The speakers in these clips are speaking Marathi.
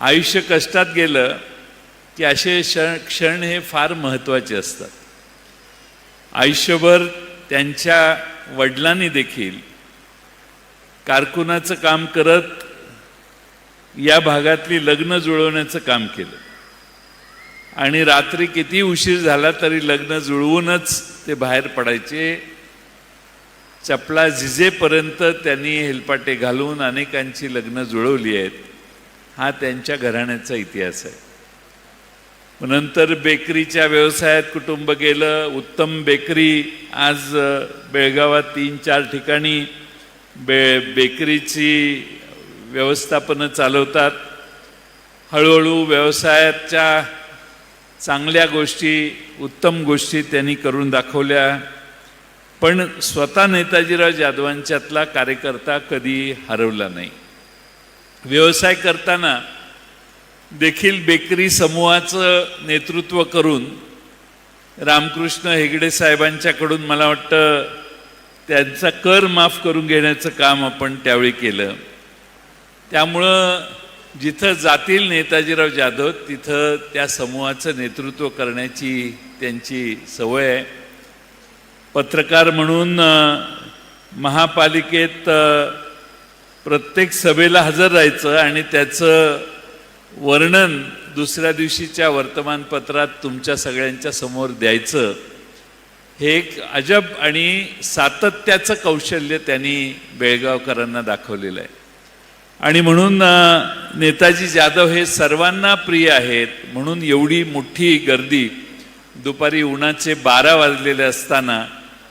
आयुष्य कष्टात गेलं की असे क्षण क्षण हे फार महत्त्वाचे असतात. आयुष्यभर त्यांच्या वडिलांनी देखील कारकुनाचं काम करत या भागातली लग्न जुळवण्याचं काम केलं. आणि रात्री किती उशीर झाला तरी लग्न जुळवूनच ते बाहेर पडायचे. चपला झिजेपर्यंत त्यांनी हेलपाटे घालून अनेकांची लग्न जुळवली आहेत. हा त्यांच्या घराण्याचा इतिहास आहे. नंतर बेकरीच्या व्यवसायात कुटुंब गेलं उत्तम बेकरी आज बेळगावात तीन चार ठिकाणी बे बेकरीची व्यवस्थापनं चालवतात. हळूहळू व्यवसायाच्या चांगल्या गोष्टी उत्तम गोष्टी त्यांनी करून दाखवल्या. पण स्वतः नेताजीराव जाधवांच्यातला कार्यकर्ता कधी हरवला नाही. व्यवसाय करताना देखील बेकरी समूहाचं नेतृत्व करून रामकृष्ण हेगडे साहेबांच्याकडून मला वाटतं त्यांचा कर माफ करून घेण्याचं काम आपण त्यावेळी केलं. त्यामुळं जिथं जातील नेताजीराव जाधव तिथं त्या समूहाचं नेतृत्व करण्याची त्यांची सवय आहे. पत्रकार म्हणून महापालिकेत प्रत्येक सभेला हजर राहायचं आणि त्याचं वर्णन दुसऱ्या दिवशीच्या वर्तमानपत्रात तुमच्या सगळ्यांच्या समोर द्यायचं हे एक अजब आणि सातत्याचं कौशल्य त्यांनी बेळगावकरांना दाखवलेलं आहे. आणि म्हणून नेताजी जाधव हे सर्वांना प्रिय आहेत म्हणून एवढी मोठी गर्दी दुपारी उन्हाचे बारा वाजलेले असताना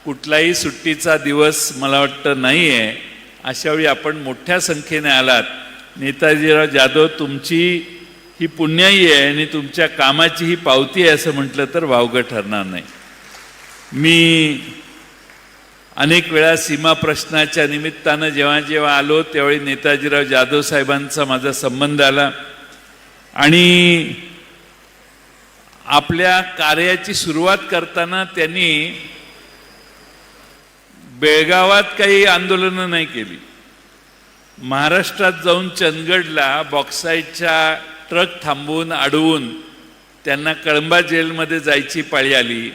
कुठलाही सुट्टीचा दिवस मला वाटतं नाही आहे अशावेळी आपण मोठ्या संख्येने आलात. नेताजीराव जाधव तुमची ही पुण्याई आहे आणि तुमच्या कामाची ही पावती आहे असं म्हटलं तर वावगं ठरणार नाही. मी अनेक वेळा सीमा प्रश्नाच्या निमित्तानं जेव्हा जेव्हा आलो त्यावेळी नेताजीराव जाधव साहेबांचा माझा संबंध आला. आणि आपल्या कार्याची सुरुवात करताना त्यांनी बेळगावात काही आंदोलनं नाही केली. महाराष्ट्रात जाऊन चंदगडला बॉक्साईटच्या ट्रक थांबवून अडवून त्यांना कळंबा जेलमध्ये जायची पाळी आली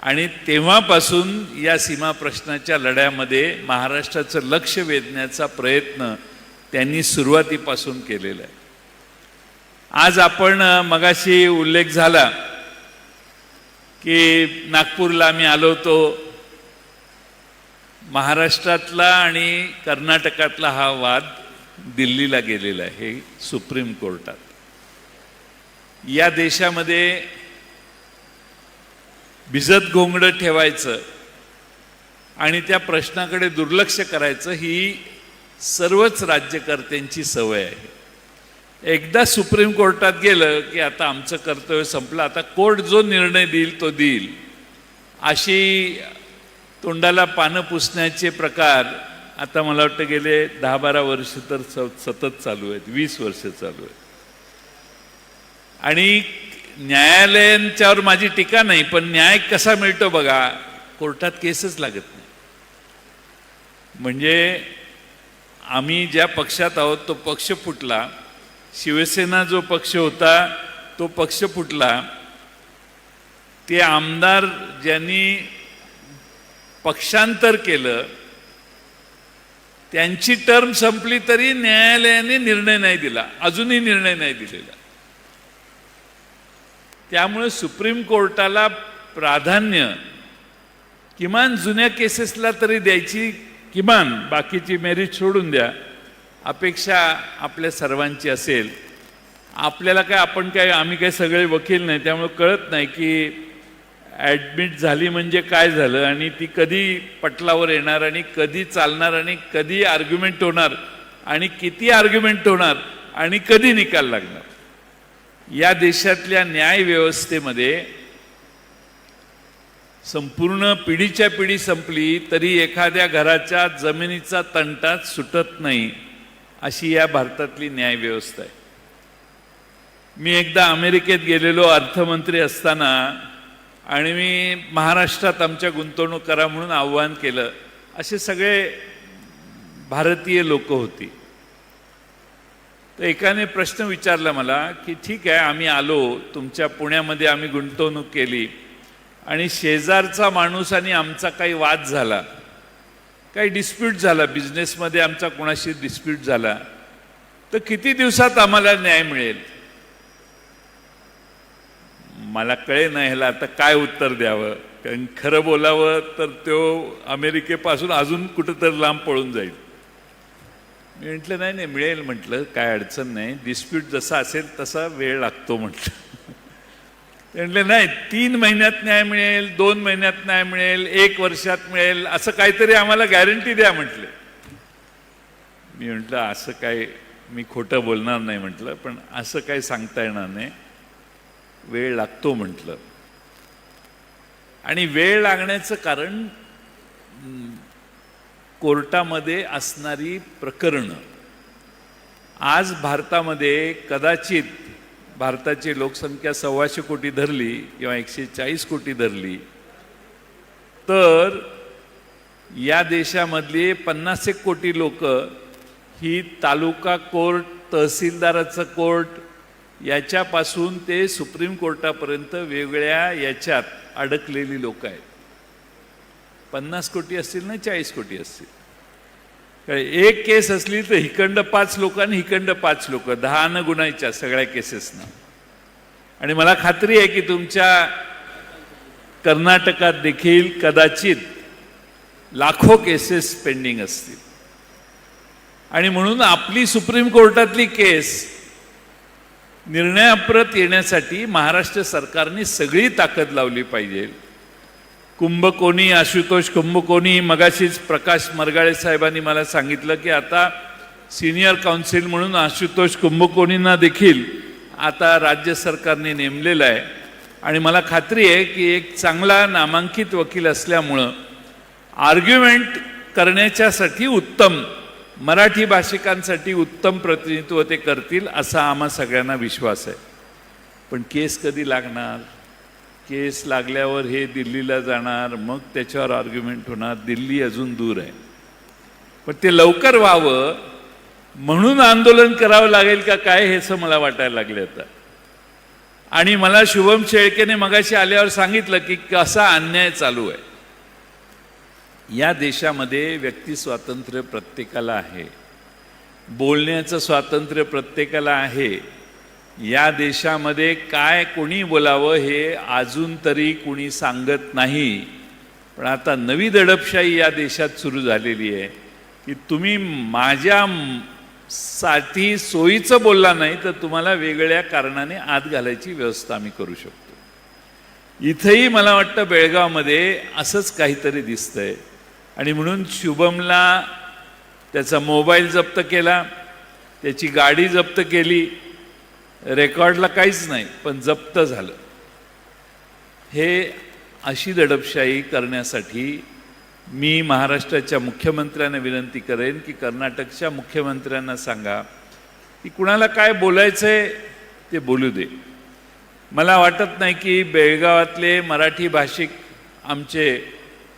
आणि तेव्हापासून या सीमा प्रश्नाच्या लढ्यामध्ये महाराष्ट्राचं लक्ष वेधण्याचा प्रयत्न त्यांनी सुरुवातीपासून केलेला आहे. आज आपण मगाशी उल्लेख झाला की नागपूरला आम्ही आलो होतो. महाराष्ट्रातला आणि कर्नाटकातला हा वाद दिल्लीला गेलेला आहे सुप्रीम कोर्टात. या देशामध्ये भिजत घोंगडं ठेवायचं आणि त्या प्रश्नाकडे दुर्लक्ष करायचं ही सर्वच राज्यकर्त्यांची सवय आहे. एकदा सुप्रीम कोर्टात गेलं की आता आमचं कर्तव्य संपलं आता कोर्ट जो निर्णय देईल तो देईल अशी तोंडाला पानं पुसण्याचे प्रकार आता मला वाटतं गेले दहा बारा वर्ष तर सतत चालू आहेत. वीस वर्ष चालू आहेत. आणि न्यायालयांच्यावर माझी टीका नाही पण न्याय कसा मिळतो बघा कोर्टात केसच लागत नाही. म्हणजे आम्ही ज्या पक्षात आहोत तो पक्ष फुटला. शिवसेना जो पक्ष होता तो पक्ष फुटला. ते आमदार ज्यांनी पक्षांतर केलं त्यांची टर्म संपली तरी न्यायालयाने निर्णय नाही दिला अजूनही निर्णय नाही दिलेला. त्यामुळे सुप्रीम कोर्टाला प्राधान्य किमान जुन्या केसेसला तरी द्यायची किमान बाकीची मेरिट सोडून द्या अपेक्षा आपल्या सर्वांची असेल. आपल्याला काय आपण काय आम्ही काय सगळे वकील नाही त्यामुळे कळत नाही की ॲडमिट झाली म्हणजे काय झालं आणि ती कधी पटलावर येणार आणि कधी चालणार आणि कधी आर्ग्युमेंट होणार आणि किती आर्ग्युमेंट होणार आणि कधी निकाल लागणार? या देशातल्या न्याय व्यवस्थेमध्ये संपूर्ण पिढीच्या पिढी संपली तरी एखाद्या घराच्या जमिनीचा तंटाच सुटत नाही अशी या भारतातली न्याय व्यवस्था आहे. मी एकदा अमेरिकेत गेलेलो अर्थमंत्री असताना आणि मी महाराष्ट्रात आमच्या गुंतवणूक करा म्हणून आव्हान केलं. असे सगळे भारतीय लोक होती. तर एकाने प्रश्न विचारला मला की ठीक आहे आम्ही आलो तुमच्या पुण्यामध्ये आम्ही गुंतवणूक केली आणि शेजारचा माणूस आणि आमचा काही वाद झाला. काही डिस्प्यूट झाला बिझनेसमध्ये आमचा कोणाशी डिस्प्यूट झाला. तर किती दिवसात आम्हाला न्याय मिळेल? मला कळे नाही ह्याला आता काय उत्तर द्यावं. कारण खरं बोलावं तर तो अमेरिकेपासून अजून कुठंतरी लांब पळून जाईल. मी म्हटलं नाही नाही मिळेल म्हटलं काय अडचण नाही. डिस्प्यूट जसा असेल तसा वेळ लागतो म्हटलं. ते म्हटले नाही तीन महिन्यात न्याय मिळेल दोन महिन्यात न्याय मिळेल एक वर्षात मिळेल असं काहीतरी आम्हाला गॅरंटी द्या म्हटले. मी म्हटलं असं काय मी खोटं बोलणार नाही म्हटलं पण असं काही सांगता येणार नाही. वेळ लागतो म्हटलं. आणि वेळ लागण्याचं कारण कोर्टामध्ये असणारी प्रकरणं. आज भारतामध्ये कदाचित भारताची लोकसंख्या सव्वाशे कोटी धरली किंवा एकशे चाळीस कोटी धरली तर या देशामधली पन्नास एक कोटी लोक ही तालुका कोर्ट तहसीलदाराचं कोर्ट याच्यापासून ते सुप्रीम कोर्टापर्यंत वेगळ्या याच्यात अडकलेली लोक आहेत. पन्नास कोटी असतील ना चाळीस कोटी असतील. एक केस असली तर हिकंड पाच लोक आणि हिकंड पाच लोक दहा न गुणायच्या सगळ्या केसेसना. आणि मला खात्री आहे की तुमच्या कर्नाटकात देखील कदाचित लाखो केसेस पेंडिंग असतील. आणि म्हणून आपली सुप्रीम कोर्टातली केस निर्णयाप्रत येण्यासाठी महाराष्ट्र सरकारने सगळी ताकद लावली पाहिजे. कुंभकोणी आशुतोष कुंभकोणी मगाशीच प्रकाश मरगाळे साहेबांनी मला सांगितलं की आता सिनियर काउन्सिल म्हणून आशुतोष कुंभकोणींना देखील आता राज्य सरकारने नेमलेलं आहे. आणि मला खात्री आहे की एक चांगला नामांकित वकील असल्यामुळं आर्ग्युमेंट करण्याच्यासाठी उत्तम मराठी भाषिकांसाठी उत्तम प्रतिनिधित्व ते करतील असा आम्हा सगळ्यांना विश्वास आहे. पण केस कधी लागणार? केस लागल्यावर हे दिल्लीला जाणार मग त्याच्यावर आर्ग्युमेंट होणार. दिल्ली अजून दूर आहे. पण ते लवकर व्हावं म्हणून आंदोलन करावं लागेल का काय हे असं मला वाटायला लागले आता. आणि मला शुभम शेळकेने मगाशी आल्यावर सांगितलं की कसा अन्याय चालू आहे. या देशामध्ये व्यक्ती स्वातंत्र्य प्रत्येकाला आहे. बोलण्याचं स्वातंत्र्य प्रत्येकाला आहे. या देशामध्ये काय कोणी बोलावं हे अजून तरी कुणी सांगत नाही. पण आता नवी दडपशाही या देशात सुरू झालेली आहे. की तुम्ही माझ्या साठी सोयीचं बोलला नाही तर तुम्हाला वेगळ्या कारणाने आत घालायची व्यवस्था आम्ही करू शकतो. इथंही मला वाटतं बेळगावमध्ये असंच काहीतरी दिसतंय. आणि म्हणून शुभमला त्याचा मोबाईल जप्त केला त्याची गाडी जप्त केली. रेकॉर्डला काहीच नाही पण जप्त झालं. हे अशी दडपशाही करण्यासाठी मी महाराष्ट्राच्या मुख्यमंत्र्यांना विनंती करेन की कर्नाटकच्या मुख्यमंत्र्यांना सांगा की कुणाला काय बोलायचं आहे ते बोलू दे. मला वाटत नाही की बेळगावातले मराठी भाषिक आमचे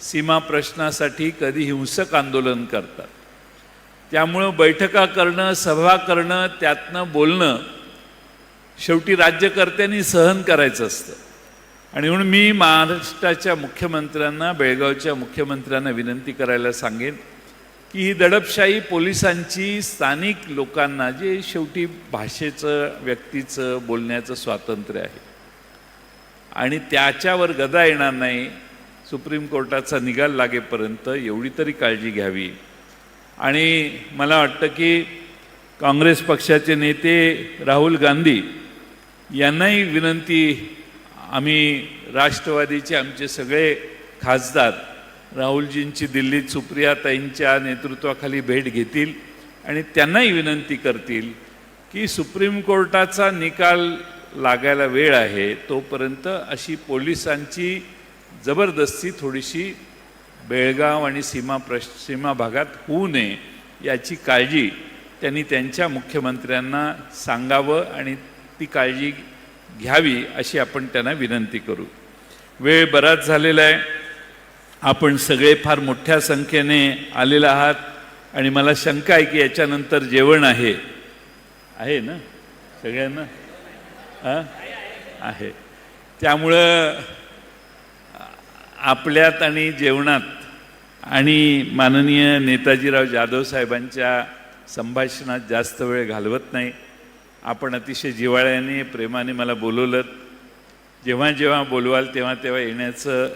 सीमा प्रश्नासाठी कधी हिंसक आंदोलन करतात. त्यामुळं बैठका करणं सभा करणं त्यातनं बोलणं शेवटी राज्यकर्त्यांनी सहन करायचं असतं. आणि म्हणून मी महाराष्ट्राच्या मुख्यमंत्र्यांना बेळगावच्या मुख्यमंत्र्यांना विनंती करायला सांगेन की ही दडपशाही पोलिसांची स्थानिक लोकांना जे शेवटी भाषेचं व्यक्तीचं बोलण्याचं स्वातंत्र्य आहे. आणि त्याच्यावर गदा येणार नाही. सुप्रीम कोर्टाचा निकाल लागेपर्यंत एवढी तरी काळजी घ्यावी. आणि मला वाटतं की काँग्रेस पक्षाचे नेते राहुल गांधी यांनाही विनंती आम्ही राष्ट्रवादीचे आमचे सगळे खासदार राहुलजींची दिल्लीत सुप्रियाताईंच्या नेतृत्वाखाली भेट घेतील आणि त्यांनाही विनंती करतील की सुप्रीम कोर्टाचा निकाल लागायला वेळ आहे तोपर्यंत अशी पोलिसांची जबरदस्ती थोडीशी बेळगाव आणि सीमा प्रश सीमा भागात होऊ नये याची काळजी त्यांनी त्यांच्या मुख्यमंत्र्यांना सांगावं आणि ती काळजी घ्यावी अशी आपण त्यांना विनंती करू. वेळ बराच झालेला आहे. आपण सगळे फार मोठ्या संख्येने आलेला आहात आणि मला शंका आहे की याच्यानंतर जेवण आहे. आहे ना? सगळ्यांना? आहे. त्यामुळं आपल्यात आणि जेवणात. आणि माननीय नेताजीराव जाधव साहेबांच्या संभाषणात जास्त वेळ घालवत नाही. आपण अतिशय जिव्हाळ्याने प्रेमाने मला बोलवलं जेव्हा जेव्हा बोलवाल तेव्हा तेव्हा येण्याचं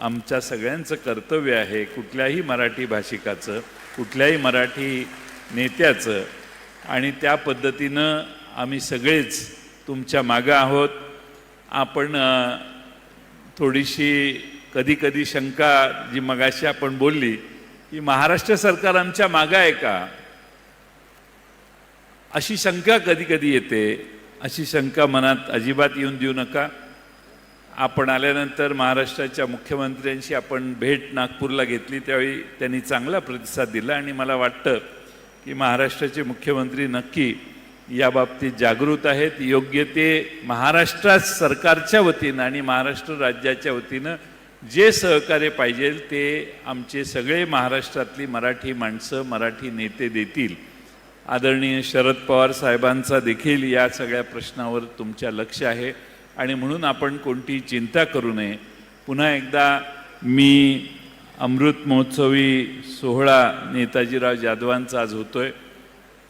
आमच्या सगळ्यांचं कर्तव्य आहे कुठल्याही मराठी भाषिकाचं कुठल्याही मराठी नेत्याचं. आणि त्या पद्धतीनं आम्ही सगळेच तुमच्या मागं आहोत. आपण थोडीशी कधी कधी शंका जी मगाशी आपण बोलली की महाराष्ट्र सरकार आमच्या मागं आहे का? अशी शंका कधी कधी येते. अशी शंका मनात अजिबात येऊन देऊ नका. आपण आल्यानंतर महाराष्ट्राच्या मुख्यमंत्र्यांशी आपण भेट नागपूरला घेतली त्यावेळी त्यांनी चांगला प्रतिसाद दिला आणि मला वाटतं की महाराष्ट्राचे मुख्यमंत्री नक्की याबाबतीत जागृत आहेत. योग्य ते महाराष्ट्र सरकारच्या वतीनं आणि महाराष्ट्र राज्याच्या वतीनं जे सहकार्य पाहिजे ते आमचे सगळे महाराष्ट्रातली मराठी माणसं मराठी नेते देतील. आदरणीय शरद पवार साहेबांचा देखील या सगळ्या प्रश्नावर तुमच्या लक्ष आहे. आणि म्हणून आपण कोणतीही चिंता करू नये. पुन्हा एकदा मी अमृत महोत्सवी सोहळा नेताजीराव जाधवांचा आज होतो आहे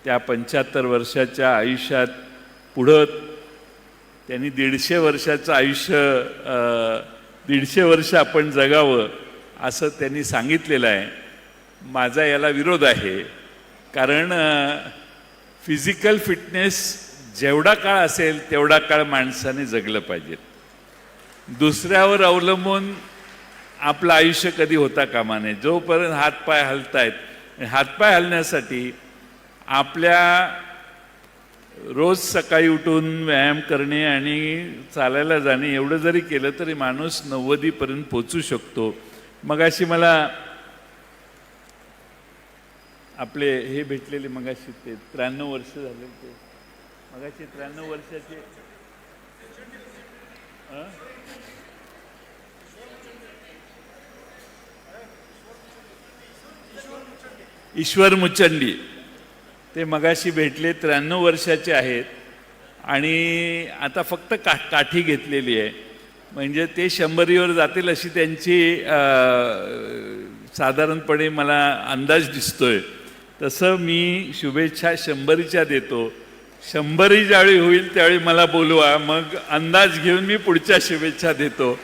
त्या पंच्याहत्तर वर्षाच्या आयुष्यात पुढं त्यांनी दीडशे वर्षाचं आयुष्य दीडशे वर्ष आपण जगावं असं त्यांनी सांगितलेलं आहे. माझा याला विरोध आहे. कारण फिजिकल फिटनेस जेवढा काळ असेल तेवढा काळ माणसाने जगलं पाहिजे. दुसऱ्यावर अवलंबून आपलं आयुष्य कधी होता कामा नये. जोपर्यंत हातपाय हलतायत हातपाय हलण्यासाठी आपल्या रोज सकाळी उठून व्यायाम करणे आणि चालायला जाणे एवढं जरी केलं तरी माणूस नव्वदीपर्यंत पोचू शकतो. मग अशी मला आपले हे भेटलेले मगाशी ते त्र्याण्णव वर्ष झाले ते मगाशी त्र्याण्णव वर्षाचे ईश्वर मुचंडी. ते मगाशी भेटले त्र्याण्णव वर्षाचे आहेत. आणि आता फक्त का काठी घेतलेली आहे. म्हणजे ते शंभरीवर जातील अशी त्यांची साधारणपणे मला अंदाज दिसतोय. तसं मी शुभेच्छा शंभरीच्या देतो. शंभरी ज्यावेळी होईल त्यावेळी मला बोलवा. मग अंदाज घेऊन मी पुढच्या शुभेच्छा देतो.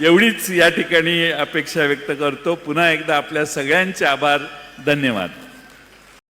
एवढीच या ठिकाणी अपेक्षा व्यक्त करतो. पुन्हा एकदा आपल्या सगळ्यांचे आभार. धन्यवाद.